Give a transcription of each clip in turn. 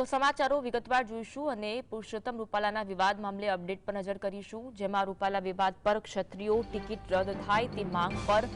તો સમાચારો વિગતવાર જોઈશું અને પુરુષોત્તમ રૂપાલાના વિવાદ મામલે અપડેટ પર નજર કરીશું. જેમાં રૂપાલા વિવાદ પર ક્ષત્રિયો ટિકિટ રદ થાય તે માંગ પર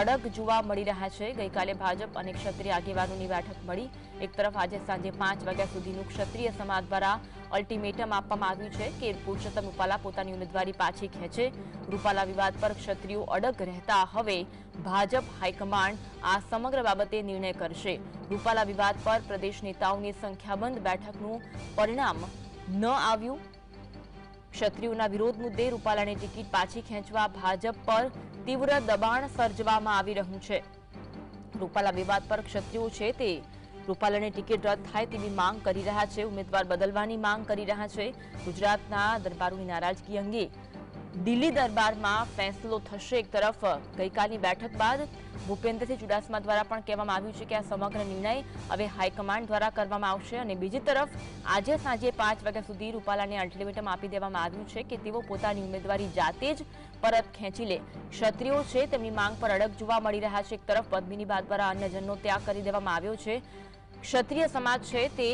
અડગ જોવા મળી રહ્યા છે. ગઈકાલે ભાજપ અને ક્ષત્રિય આગેવાનોની બેઠક મળી. એક તરફ આજે સાંજે પાંચ વાગ્યા સુધીનું ક્ષત્રિય સમાજ દ્વારા અલ્ટિમેટમ આપવામાં આવ્યું છે કે પુરુષોત્તમ રૂપાલા પોતાની ઉમેદવારી પાછી ખેંચે. રૂપાલા વિવાદ પર ક્ષત્રિયો અડગ રહેતા હવે ભાજપ હાઈકમાન્ડ આ સમગ્ર બાબતે નિર્ણય કરશે. રૂપાલા વિવાદ પર પ્રદેશ નેતાઓની સંખ્યાબંધ બેઠકનું પરિણામ ન આવ્યું. ક્ષત્રિયોના વિરોધ મુદ્દે રૂપાલાની ટિકિટ પાછી ખેંચવા ભાજપ પર તીવ્ર દબાણ સર્જવામાં આવી રહ્યું છે. રૂપાલા વિવાદ પર ક્ષત્રિયો છે તે રૂપાલાની ટિકિટ રદ થાય તેવી માંગ કરી રહ્યા છે. ઉમેદવાર બદલવાની માંગ કરી રહ્યા છે. ગુજરાતના દરબારોની નારાજગી અંગે દિલ્હી દરબારમાં ફેંસલો થશે એક તરફ. ગઈકાલની બેઠક બાદ ભૂપેન્દ્રસિંહ ચુડાસમા દ્વારા પણ કહેવામાં આવ્યું છે કે આ સમગ્ર નિર્ણય હવે હાઈકમાન્ડ દ્વારા કરવામાં આવશે અને બીજી તરફ આજે સાંજે પાંચ વાગ્યા સુધી રૂપાલાને અલ્ટિમેટમ આપી દેવામાં આવ્યું છે કે તેઓ પોતાની ઉમેદવારી જાતે જ પરત ખેંચી લે. ક્ષત્રિયો છે તેમની માંગ પર અડગ જોવા મળી રહ્યા છે. એક તરફ પદ્મિની બાદ દ્વારા અન્યજનનો ત્યાગ કરી દેવામાં આવ્યો છે. ક્ષત્રિય સમાજ છે તે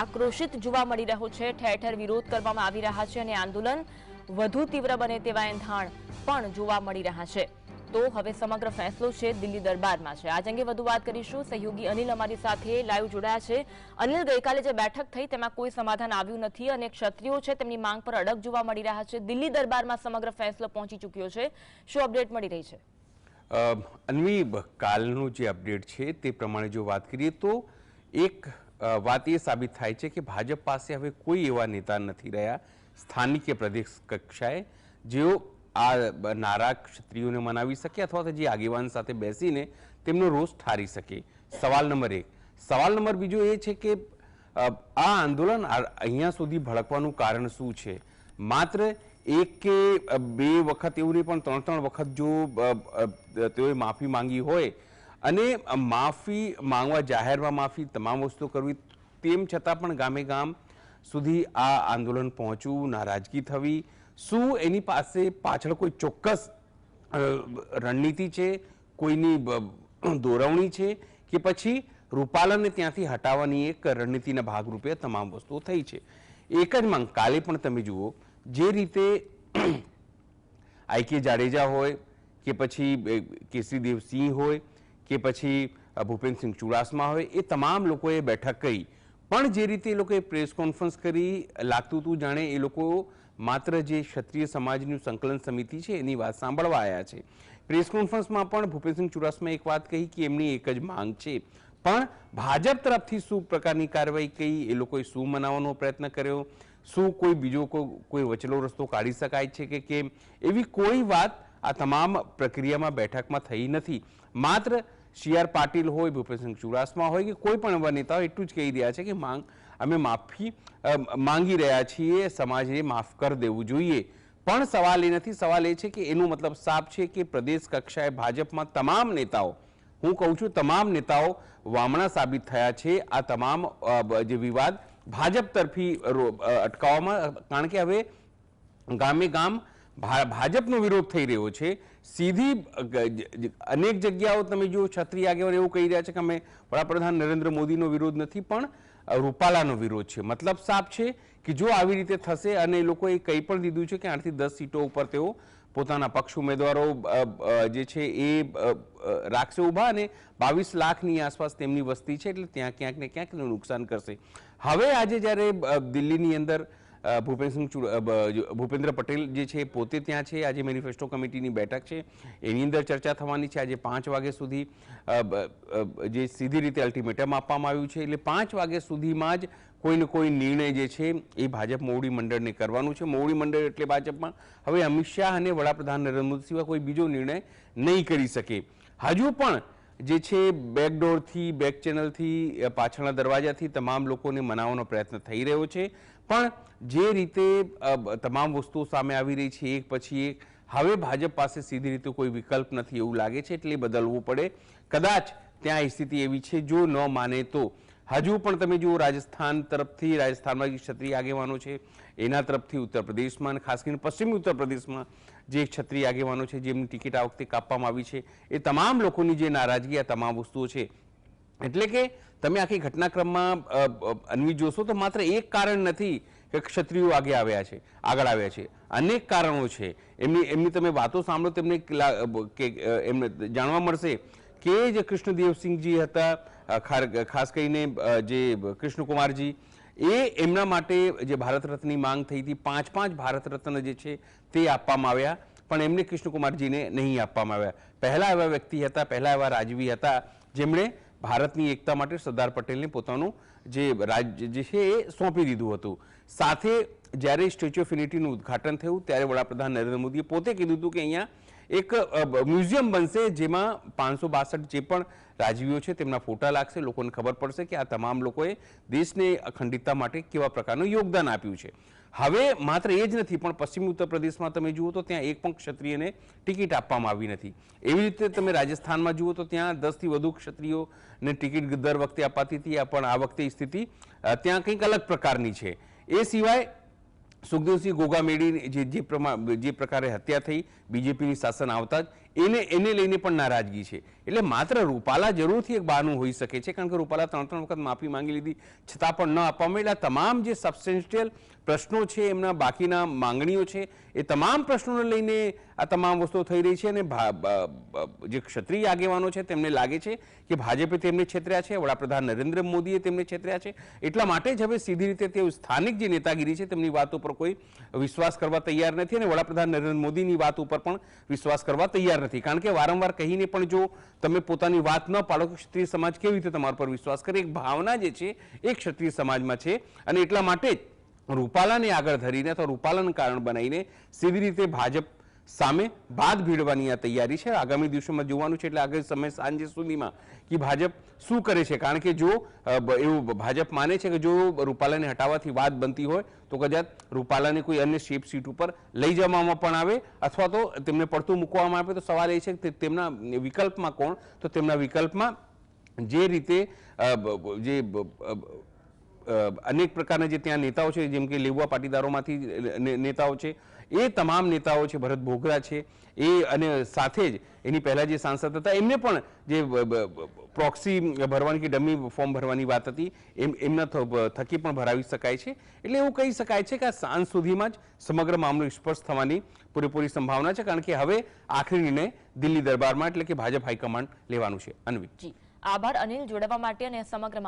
આક્રોશિત જોવા મળી રહ્યો છે. ઠેર ઠેર વિરોધ કરવામાં આવી રહ્યા છે અને આંદોલન વધુ તીવ્ર બને તેવા એંધાણ પણ જોવા મળી રહ્યા છે. તો હવે સમગ્ર ફેંસલો છે દિલ્હી દરબારમાં છે. આજ અંગે વધુ વાત કરીશું. સહયોગી અનિલ અમારી સાથે લાઈવ જોડાયા છે. અનિલ, ગઈકાલે જે બેઠક થઈ તેમાં કોઈ સમાધાન આવ્યું નથી અને ક્ષત્રિયો છે તેમની માંગ પર અડગ જોવા મળી રહ્યા છે. દિલ્હી દરબારમાં સમગ્ર ફેંસલો પહોંચી ચૂક્યો છે. શું અપડેટ મળી રહી છે? અન્વી કાલનું જે અપડેટ છે તે પ્રમાણે જો વાત કરીએ તો એક વાત એ સાબિત થાય છે કે ભાજપ પાસે હવે કોઈ એવા નેતા નથી રહ્યા સ્થાનિક કે પ્રદેશ કક્ષાએ જેઓ આ નારા ક્ષત્રિયોને મનાવી શકે અથવા તો જે આગેવાન સાથે બેસીને તેમનો રોષ ઠારી શકે. સવાલ નંબર એક. સવાલ નંબર બીજો એ છે કે આ આંદોલન અહીંયા સુધી ભડકવાનું કારણ શું છે? માત્ર એક કે બે વખત એવું નહીં, પણ ત્રણ ત્રણ વખત જો તેઓએ માફી માંગી હોય અને માફી માંગવા જાહેરમાં માફી તમામ વસ્તુ કરવી, તેમ છતાં પણ ગામે ગામ સુધી આ આંદોલન પહોંચવું નારાજગી થવી. શું એની પાસે પાછળ કોઈ ચોક્કસ રણનીતિ છે? કોઈની દોરવણી છે? કે પછી રૂપાલાને ત્યાંથી હટાવવાની એક રણનીતિના ભાગરૂપે તમામ વસ્તુઓ થઈ છે. એક જ માંગ, કાલે પણ તમે જુઓ, જે રીતે આઈકે જાડેજા હોય, કે પછી કેસરીદેવ સિંહ હોય, કે પછી ભૂપેન્દ્રસિંહ ચુડાસમા હોય, એ તમામ લોકોએ બેઠક કરી. પણ જે રીતે એ લોકોએ પ્રેસ કોન્ફરન્સ કરી, લાગતું હતું જાણે એ લોકો માત્ર જે ક્ષત્રિય સમાજની સંકલન સમિતિ છે એની વાત સાંભળવા આવ્યા છે. પ્રેસ કોન્ફરન્સમાં પણ ભૂપેન્દ્રસિંહ ચુડાસમાએ એક વાત કહી કે એમની એક જ માંગ છે. પણ ભાજપ તરફથી શું પ્રકારની કાર્યવાહી કરી, એ લોકોએ શું મનાવવાનો પ્રયત્ન કર્યો? શું કોઈ બીજો કોઈ વચલો રસ્તો કાઢી શકાય છે કે કેમ? એવી કોઈ વાત આ તમામ પ્રક્રિયામાં બેઠકમાં થઈ નથી. માત્ર સી પાટીલ હોય, ભૂપેન્દ્રસિંહ ચુડાસમા હોય કે કોઈ પણ એવા નેતાઓ, એટલું જ કહી રહ્યા છે કે માંગ, અમે માફી માંગી રહ્યા છીએ, સમાજને માફ કરી દેવું જોઈએ. પણ સવાલ એ નથી, સવાલ એ છે કે એનો મતલબ સાફ છે કે પ્રદેશ કક્ષાએ ભાજપમાં તમામ નેતાઓ, હું કહું છું તમામ નેતાઓ વામણા સાબિત થયા છે. આ તમામ જે વિવાદ ભાજપ તરફી અટકાવવામાં, કારણ કે હવે ગામે ગામ ભાજપનો વિરોધ થઈ રહ્યો છે. સીધી અનેક જગ્યાઓ તમે જુઓ છત્રી આગેવાન એવું કહી રહ્યા છે કે અમે વડાપ્રધાન નરેન્દ્ર મોદીનો વિરોધ નથી, પણ રૂપાલાનો વિરોધ છે. મતલબ સાફ છે કે જો આવી રીતે થશે અને એ લોકોએ કંઈ પણ દીધું છે કે આઠથી દસ સીટો ઉપર તેઓ પોતાના પક્ષ ઉમેદવારો જે છે એ રાખશે ઊભા અને બાવીસ લાખની આસપાસ તેમની વસ્તી છે એટલે ત્યાં ક્યાંક ને ક્યાંક નુકસાન કરશે. હવે આજે જ્યારે દિલ્હીની અંદર ભૂપેન્દ્ર પટેલ જે છે પોતે ત્યાં છે. આજે મેનિફેસ્ટો કમિટીની બેઠક છે. એની અંદર ચર્ચા થવાની છે. આજે પાંચ વાગ્યા સુધી જે સીધી રીતે અલ્ટિમેટમ આપવામાં આવ્યું છે. એટલે પાંચ વાગ્યા સુધીમાં જ કોઈને કોઈ નિર્ણય જે છે એ ભાજપ મોવડી મંડળને કરવાનું છે. મોવડી મંડળ એટલે ભાજપમાં હવે અમિત શાહ અને વડાપ્રધાન નરેન્દ્ર મોદી સિવાય કોઈ બીજો નિર્ણય નહીં કરી શકે. હજુ પણ જે છે બેકડોરથી બેક ચેનલથી પાછળના દરવાજાથી તમામ લોકોને મનાવવાનો પ્રયત્ન થઈ રહ્યો છે. પણ જે રીતે તમામ વસ્તુઓ સામે આવી રહી છે, એક પછી એક, હવે ભાજપ પાસે સીધી રીતે કોઈ વિકલ્પ નથી એવું લાગે છે, એટલે બદલવું પડે. કદાચ ત્યાં સ્થિતિ એવી છે, જો ન માને તો. હજુ પણ તમે જુઓ, રાજસ્થાન તરફથી, રાજસ્થાનમાં જે ક્ષત્રિય આગેવાનો છે, એના તરફથી ઉત્તર પ્રદેશમાં ખાસ કરીને પશ્ચિમી ઉત્તર પ્રદેશમાં જે ક્ષત્રિય આગેવાનો છે, જેમની ટિકિટ આ વખતે કાપવામાં આવી છે, એ તમામ લોકોની જે નારાજગી, આ તમામ વસ્તુઓ છે એટલે કે તમે આખી ઘટનાક્રમમાં અન્વી જોશો તો માત્ર એક કારણ નથી કે ક્ષત્રિયો આગે આવ્યા છે, આગળ આવ્યા છે. અનેક કારણો છે. એમની એમની તમે વાતો સાંભળો તેમને કે એમને જાણવા મળશે કે જે કૃષ્ણદેવસિંહજી હતા ખાસ કરીને જે કૃષ્ણકુમારજી, એ એમના માટે જે ભારત રત્નની માંગ થઈ હતી, પાંચ પાંચ ભારત રત્ન જે છે તે આપવામાં આવ્યા, પણ એમને કૃષ્ણકુમારજીને નહીં આપવામાં આવ્યા. પહેલાં એવા વ્યક્તિ હતા, પહેલાં એવા રાજવી હતા, જેમણે ભારતની એકતા માટે સરદાર પટેલને પોતાનું જે રાજ્ય જે છે એ સોંપી દીધું હતું. સાથે જ્યારે સ્ટેચ્યુ ઓફ યુનિટીનું ઉદ્ઘાટન થયું, ત્યારે વડાપ્રધાન નરેન્દ્ર મોદીએ પોતે કીધું હતું કે અહીંયા એક મ્યુઝિયમ બનશે જેમાં પાંચસો બાસઠ જે પણ રાજવીઓ છે તેમના ફોટા લાગશે. લોકોને ખબર પડશે કે આ તમામ લોકોએ દેશને અખંડિતતા માટે કેવા પ્રકારનું યોગદાન આપ્યું છે. હવે માત્ર એ જ નથી, પણ પશ્ચિમ ઉત્તર પ્રદેશમાં તમે જુઓ તો ત્યાં એક પણ ક્ષત્રિયને ટિકિટ આપવામાં આવી નથી. એવી રીતે તમે રાજસ્થાનમાં જુઓ તો ત્યાં દસથી વધુ ક્ષત્રિયોને ટિકિટ દર વખતે અપાતી હતી પણ આ વખતે સ્થિતિ ત્યાં કંઈક અલગ પ્રકારની છે. એ સિવાય સુખદેવસિંહ ગોગામેડી જે જે પ્રમાણ જે પ્રકારે હત્યા થઈ, બીજેપીની શાસન આવતા જ એને એને લઈને પણ નારાજગી છે. એટલે માત્ર રૂપાલા જરૂરથી એક બહાનું હોઈ શકે છે, કારણ કે રૂપાલા ત્રણ ત્રણ વખત માફી માંગી લીધી, છતાં પણ ન આપવામાં એટલે તમામ જે સબસ્ટેન્શિયલ પ્રશ્નો છે, એમના બાકીના માંગણીઓ છે, એ તમામ પ્રશ્નોને લઈને આ તમામ વસ્તુઓ થઈ રહી છે અને જે ક્ષત્રિય આગેવાનો છે, તેમને લાગે છે કે ભાજપે તેમને છેતર્યા છે, વડાપ્રધાન નરેન્દ્ર મોદીએ તેમને છેતર્યા છે. એટલા માટે જ હવે સીધી રીતે તેઓ સ્થાનિક જે નેતાગીરી છે, તેમની વાત ઉપર કોઈ વિશ્વાસ કરવા તૈયાર નથી અને વડાપ્રધાન નરેન્દ્ર મોદીની વાત ઉપર પણ વિશ્વાસ કરવા તૈયાર નથી. કારણ કે વારંવાર કહીને પણ જો તમે પોતાની વાત ન પાડો કે ક્ષત્રિય સમાજ કેવી રીતે તમારા પર વિશ્વાસ કરે, એક ભાવના જે છે એ ક્ષત્રિય સમાજમાં છે. અને એટલા માટે જ રૂપાલાને આગળ ધરીને અથવા રૂપાલાનું કારણ બનાવીને સીધી રીતે ભાજપ સામે બાદ ભીડવાની આ તૈયારી છે. આગામી દિવસોમાં જોવાનું છે એટલે આગળ સમય સાંજે સુધીમાં કે ભાજપ શું કરે છે? કારણ કે જો એવું ભાજપ માને છે કે જો રૂપાલાને હટાવવાથી વાત બનતી હોય, તો કદાચ રૂપાલાને કોઈ અન્ય શેપ સીટ ઉપર લઈ જવામાં પણ આવે અથવા તો તેમને પડતું મૂકવામાં આવે. તો સવાલ એ છે કે તેમના વિકલ્પમાં કોણ? તો તેમના વિકલ્પમાં જે રીતે જે અનેક પ્રકારના જે ત્યાં નેતાઓ છે, જેમ કે લેવા પાટીદારોમાંથી નેતાઓ છે, એ તમામ નેતાઓ છે, ભરત ભોગરા છે, એ અને સાથે જ એની પહેલા જે સાંસદ હતા, એમને પણ જે પ્રોક્સી ભરવાની કે ડમી ફોર્મ ભરવાની વાત હતી, એમ, એમના થકી પણ ભરાવી શકાય છે. એટલે એવું કહી શકાય છે કે આ સાંજ સુધીમાં જ સમગ્ર મામલો સ્પષ્ટ થવાની પૂરેપૂરી સંભાવના છે, કારણ કે હવે આખરી નિર્ણય દિલ્હી દરબારમાં એટલે કે ભાજપ હાઈકમાન્ડ લેવાનું છે. અનવી આભાર, અનિલ, જોડાવા માટે અને સમગ્ર